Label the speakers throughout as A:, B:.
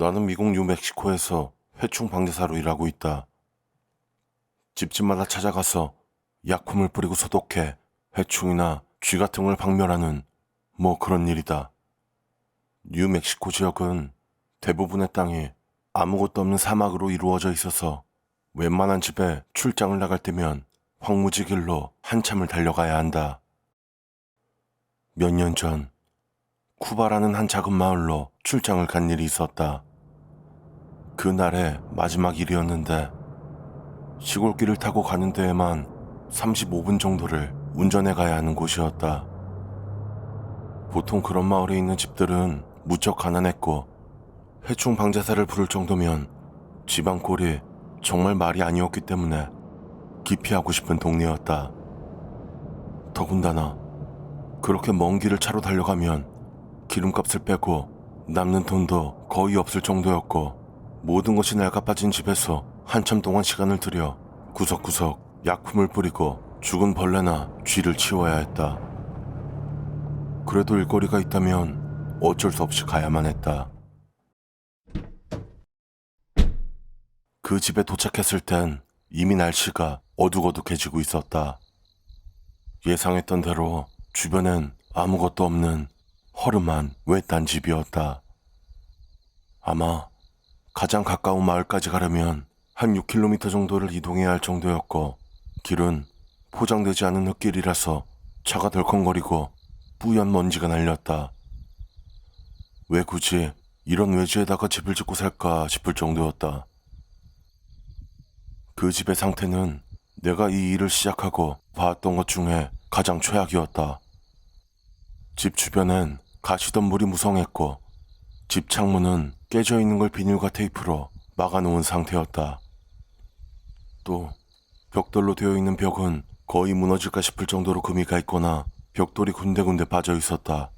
A: 나는 미국 뉴멕시코에서 해충 방제사로 일하고 있다. 집집마다 찾아가서 약품을 뿌리고 소독해 해충이나 쥐 같은 걸 박멸하는 뭐 그런 일이다. 뉴멕시코 지역은 대부분의 땅이 아무것도 없는 사막으로 이루어져 있어서 웬만한 집에 출장을 나갈 때면 황무지 길로 한참을 달려가야 한다. 몇 년 전, 쿠바라는 한 작은 마을로 출장을 간 일이 있었다. 그날의 마지막 일이었는데, 시골길을 타고 가는 데에만 35분 정도를 운전해 가야 하는 곳이었다. 보통 그런 마을에 있는 집들은 무척 가난했고, 해충 방제사를 부를 정도면 꼴이 정말 말이 아니었기 때문에 기피하고 싶은 동네였다. 더군다나 그렇게 먼 길을 차로 달려가면 기름값을 빼고 남는 돈도 거의 없을 정도였고 모든 것이 낡아빠진 집에서 한참 동안 시간을 들여 구석구석 약품을 뿌리고 죽은 벌레나 쥐를 치워야 했다. 그래도 일거리가 있다면 어쩔 수 없이 가야만 했다. 그 집에 도착했을 땐 이미 날씨가 어둑어둑해지고 있었다. 예상했던 대로 주변엔 아무것도 없는 허름한 외딴 집이었다. 아마 가장 가까운 마을까지 가려면 한 6km 정도를 이동해야 할 정도였고 길은 포장되지 않은 흙길이라서 차가 덜컹거리고 뿌연 먼지가 날렸다. 왜 굳이 이런 외지에다가 집을 짓고 살까 싶을 정도였다. 그 집의 상태는 내가 이 일을 시작하고 봐왔던 것 중에 가장 최악이었다. 집 주변엔 가시덤불이 무성했고 집 창문은 깨져 있는 걸 비닐과 테이프로 막아놓은 상태였다. 또 벽돌로 되어 있는 벽은 거의 무너질까 싶을 정도로 금이 가 있거나 벽돌이 군데군데 빠져 있었다.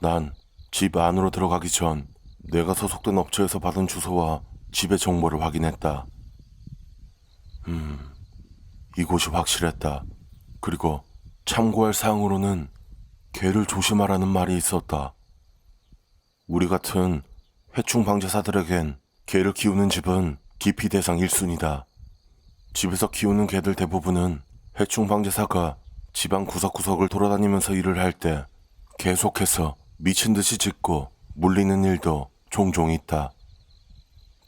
A: 난 집 안으로 들어가기 전 내가 소속된 업체에서 받은 주소와 집의 정보를 확인했다. 음, 이곳이 확실했다. 그리고 참고할 사항으로는 개를 조심하라는 말이 있었다. 우리 같은 해충 방제사들에겐 개를 키우는 집은 기피 대상 1순위다. 집에서 키우는 개들 대부분은 해충 방제사가 집안 구석구석을 돌아다니면서 일을 할 때 계속해서 미친 듯이 짖고 물리는 일도 종종 있다.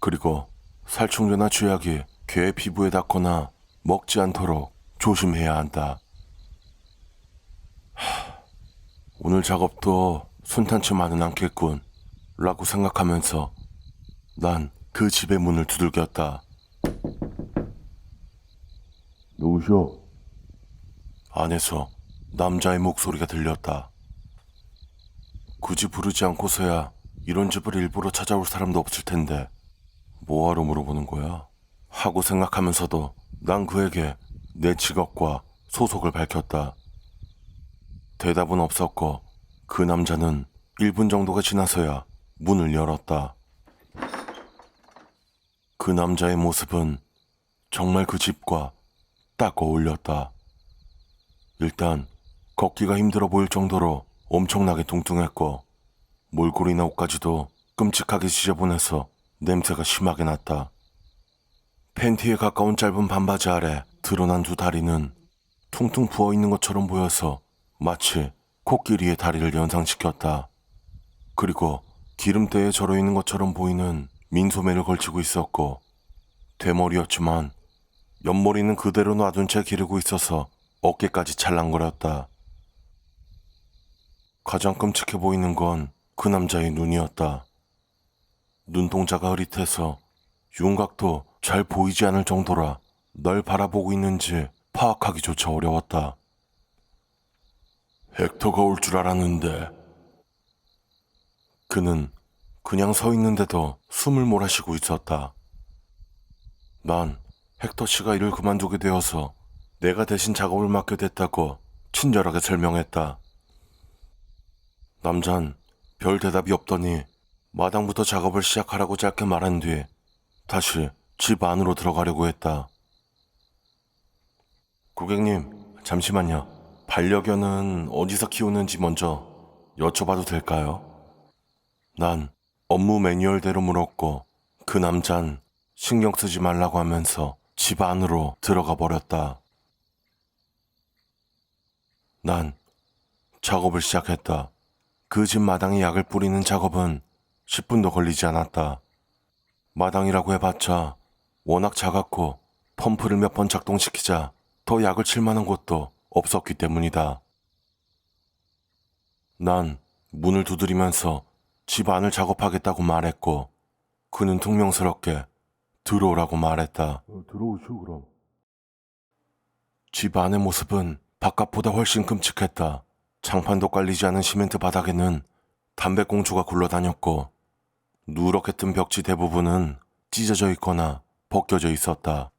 A: 그리고 살충제나 쥐약이 개의 피부에 닿거나 먹지 않도록 조심해야 한다. 하, 오늘 작업도 순탄치 만은 않겠군. 라고 생각하면서 난 그 집의 문을 두들겼다. 누구셔? 안에서 남자의 목소리가 들렸다. 굳이 부르지 않고서야 이런 집을 일부러 찾아올 사람도 없을 텐데 뭐하러 물어보는 거야? 하고 생각하면서도 난 그에게 내 직업과 소속을 밝혔다. 대답은 없었고 그 남자는 1분 정도가 지나서야 문을 열었다. 그 남자의 모습은 정말 그 집과 딱 어울렸다. 일단 걷기가 힘들어 보일 정도로 엄청나게 뚱뚱했고 몰골이나 옷까지도 끔찍하게 지저분해서 냄새가 심하게 났다. 팬티에 가까운 짧은 반바지 아래 드러난 두 다리는 퉁퉁 부어 있는 것처럼 보여서 마치 코끼리의 다리를 연상시켰다. 그리고 기름때에 절어 있는 것처럼 보이는 민소매를 걸치고 있었고 대머리였지만 옆머리는 그대로 놔둔 채 기르고 있어서 어깨까지 찰랑거렸다. 가장 끔찍해 보이는 건 그 남자의 눈이었다. 눈동자가 흐릿해서 윤곽도 잘 보이지 않을 정도라 널 바라보고 있는지 파악하기조차 어려웠다. 헥터가 올 줄 알았는데. 그는 그냥 서 있는데도 숨을 몰아쉬고 있었다. 난 헥터 씨가 일을 그만두게 되어서 내가 대신 작업을 맡게 됐다고 친절하게 설명했다. 남잔 별 대답이 없더니 마당부터 작업을 시작하라고 짧게 말한 뒤 다시 집 안으로 들어가려고 했다. 고객님, 잠시만요. 반려견은 어디서 키우는지 먼저 여쭤봐도 될까요? 난 업무 매뉴얼대로 물었고 그 남잔 신경 쓰지 말라고 하면서 집 안으로 들어가 버렸다. 난 작업을 시작했다. 그 집 마당에 약을 뿌리는 작업은 10분도 걸리지 않았다. 마당이라고 해봤자 워낙 작았고 펌프를 몇 번 작동시키자 더 약을 칠 만한 곳도 없었기 때문이다. 난 문을 두드리면서 집 안을 작업하겠다고 말했고 그는 퉁명스럽게 들어오라고 말했다. 들어오시오 그럼. 집 안의 모습은 바깥보다 훨씬 끔찍했다. 장판도 깔리지 않은 시멘트 바닥에는 담배꽁초가 굴러다녔고 누렇게 뜬 벽지 대부분은 찢어져 있거나 벗겨져 있었다.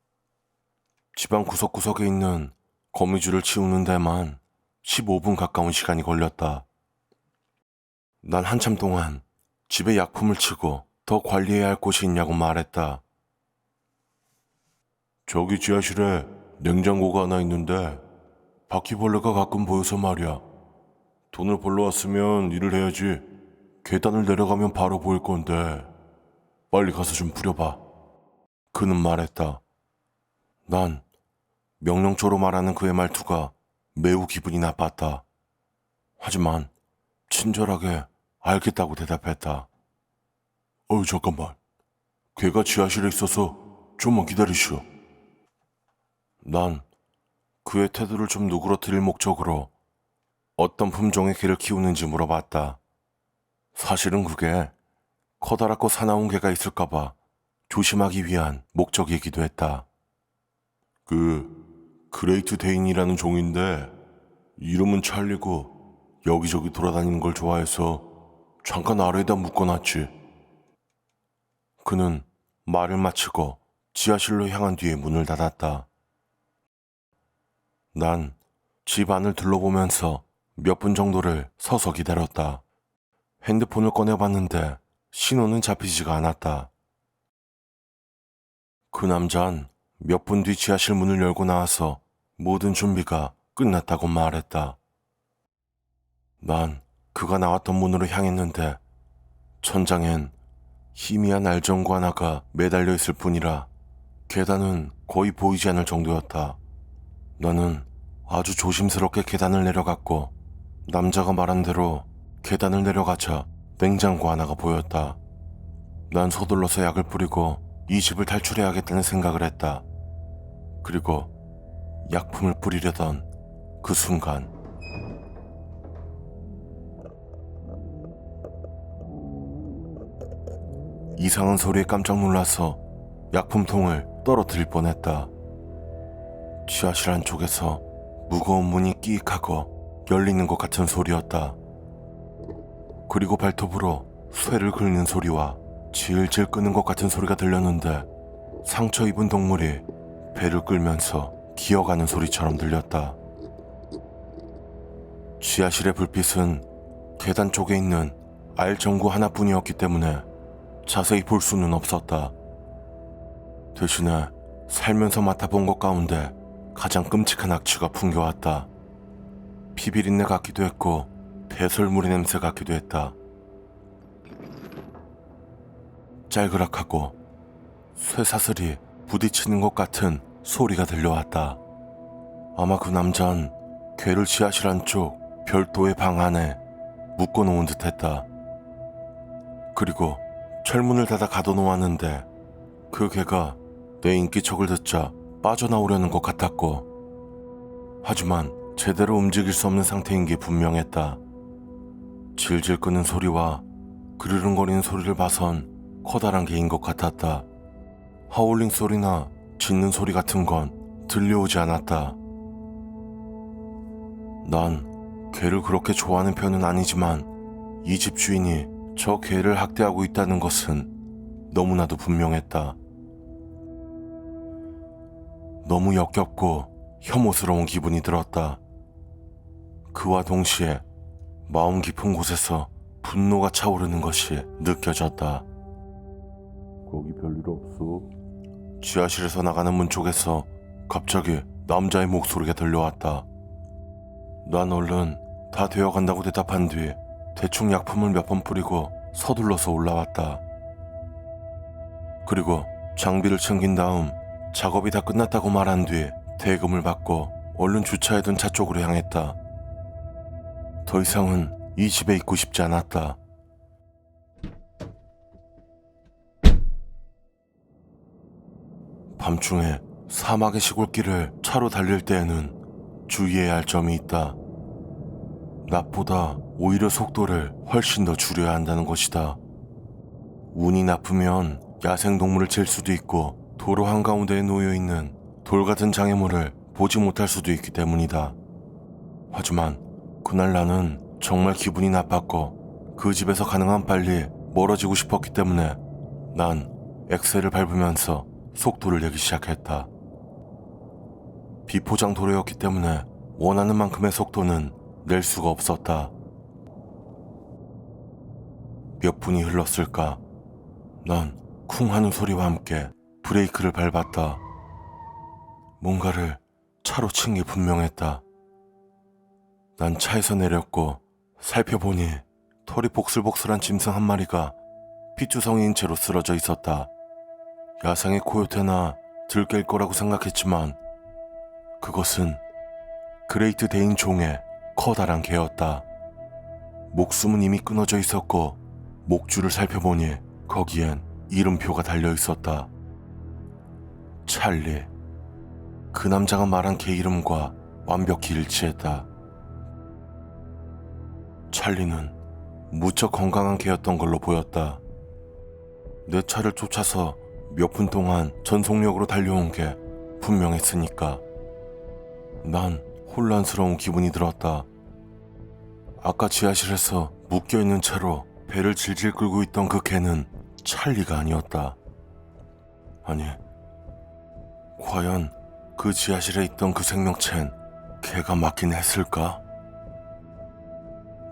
A: 집안 구석구석에 있는 거미줄을 치우는 데만 15분 가까운 시간이 걸렸다. 난 한참 동안 집에 약품을 치고 더 관리해야 할 곳이 있냐고 말했다. 저기 지하실에 냉장고가 하나 있는데 바퀴벌레가 가끔 보여서 말이야. 돈을 벌러 왔으면 일을 해야지. 계단을 내려가면 바로 보일 건데 빨리 가서 좀 부려봐. 그는 말했다. 난 명령조로 말하는 그의 말투가 매우 기분이 나빴다. 하지만 친절하게 알겠다고 대답했다. 어우 잠깐만. 걔가 지하실에 있어서 좀만 기다리시오. 난 그의 태도를 좀 누그러뜨릴 목적으로 어떤 품종의 개를 키우는지 물어봤다. 사실은 그게 커다랗고 사나운 개가 있을까봐 조심하기 위한 목적이기도 했다. 그 그레이트 데인이라는 종인데 이름은 찰리고 여기저기 돌아다니는 걸 좋아해서 잠깐 아래에다 묶어놨지. 그는 말을 마치고 지하실로 향한 뒤에 문을 닫았다. 난 집 안을 둘러보면서 몇 분 정도를 서서 기다렸다. 핸드폰을 꺼내봤는데 신호는 잡히지가 않았다. 그 남잔 몇 분 뒤 지하실 문을 열고 나와서 모든 준비가 끝났다고 말했다. 난 그가 나왔던 문으로 향했는데 천장엔 희미한 알전구 하나가 매달려 있을 뿐이라 계단은 거의 보이지 않을 정도였다. 나는 아주 조심스럽게 계단을 내려갔고 남자가 말한 대로 계단을 내려가자 냉장고 하나가 보였다. 난 서둘러서 약을 뿌리고 이 집을 탈출해야겠다는 생각을 했다. 그리고 약품을 뿌리려던 그 순간 이상한 소리에 깜짝 놀라서 약품통을 떨어뜨릴 뻔했다. 지하실 안쪽에서 무거운 문이 끼익하고 열리는 것 같은 소리였다. 그리고 발톱으로 쇠를 긁는 소리와 질질 끄는 것 같은 소리가 들렸는데 상처 입은 동물이 배를 끌면서 기어가는 소리처럼 들렸다. 지하실의 불빛은 계단 쪽에 있는 알 전구 하나뿐이었기 때문에 자세히 볼 수는 없었다. 대신에 살면서 맡아본 것 가운데 가장 끔찍한 악취가 풍겨왔다. 피비린내 같기도 했고 배설물의 냄새 같기도 했다. 짤그락하고 쇠사슬이 부딪히는 것 같은 소리가 들려왔다. 아마 그 남잔 괴를 지하실 안쪽 별도의 방 안에 묶어놓은 듯했다. 그리고 철문을 닫아 가둬놓았는데 그 개가 내 인기척을 듣자 빠져나오려는 것 같았고 하지만 제대로 움직일 수 없는 상태인 게 분명했다. 질질 끄는 소리와 그르릉거리는 소리를 봐선 커다란 개인 것 같았다. 하울링 소리나 짖는 소리 같은 건 들려오지 않았다. 난 개를 그렇게 좋아하는 편은 아니지만 이 집 주인이 저 개를 학대하고 있다는 것은 너무나도 분명했다. 너무 역겹고 혐오스러운 기분이 들었다. 그와 동시에 마음 깊은 곳에서 분노가 차오르는 것이 느껴졌다. 거기 별일 없어. 지하실에서 나가는 문 쪽에서 갑자기 남자의 목소리가 들려왔다. 난 얼른 다 되어간다고 대답한 뒤 대충 약품을 몇 번 뿌리고 서둘러서 올라왔다. 그리고 장비를 챙긴 다음 작업이 다 끝났다고 말한 뒤 대금을 받고 얼른 주차해둔 차 쪽으로 향했다. 더 이상은 이 집에 있고 싶지 않았다. 밤중에 사막의 시골길을 차로 달릴 때에는 주의해야 할 점이 있다. 낮보다 오히려 속도를 훨씬 더 줄여야 한다는 것이다. 운이 나쁘면 야생동물을 칠 수도 있고 도로 한가운데에 놓여 있는 돌 같은 장애물을 보지 못할 수도 있기 때문이다. 하지만 그날 나는 정말 기분이 나빴고 그 집에서 가능한 빨리 멀어지고 싶었기 때문에 난 엑셀을 밟으면서 속도를 내기 시작했다. 비포장 도로였기 때문에 원하는 만큼의 속도는 낼 수가 없었다. 몇 분이 흘렀을까? 난 쿵 하는 소리와 함께 브레이크를 밟았다. 뭔가를 차로 친 게 분명했다. 난 차에서 내렸고 살펴보니 털이 복슬복슬한 짐승 한 마리가 핏주성이인 채로 쓰러져 있었다. 야생의 코요테나 들깰 거라고 생각했지만 그것은 그레이트 데인 종의 커다란 개였다. 목숨은 이미 끊어져 있었고 목줄을 살펴보니 거기엔 이름표가 달려 있었다. 찰리. 그 남자가 말한 개 이름과 완벽히 일치했다. 찰리는 무척 건강한 개였던 걸로 보였다. 내 차를 쫓아서 몇 분 동안 전속력으로 달려온 게 분명했으니까. 난 혼란스러운 기분이 들었다. 아까 지하실에서 묶여있는 채로 배를 질질 끌고 있던 그 개는 찰리가 아니었다. 아니, 과연 그 지하실에 있던 그 생명체는 개가 맞긴 했을까?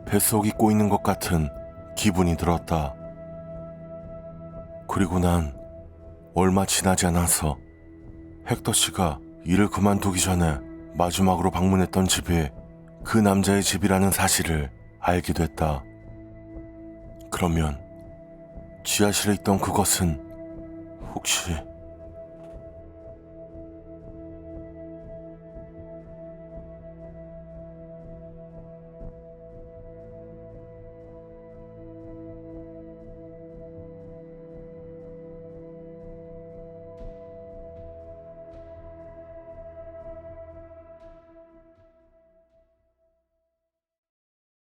A: 뱃속이 꼬이는 것 같은 기분이 들었다. 그리고 난 얼마 지나지 않아서 헥터 씨가 일을 그만두기 전에 마지막으로 방문했던 집이 그 남자의 집이라는 사실을 알게 됐다. 그러면 지하실에 있던 그것은 혹시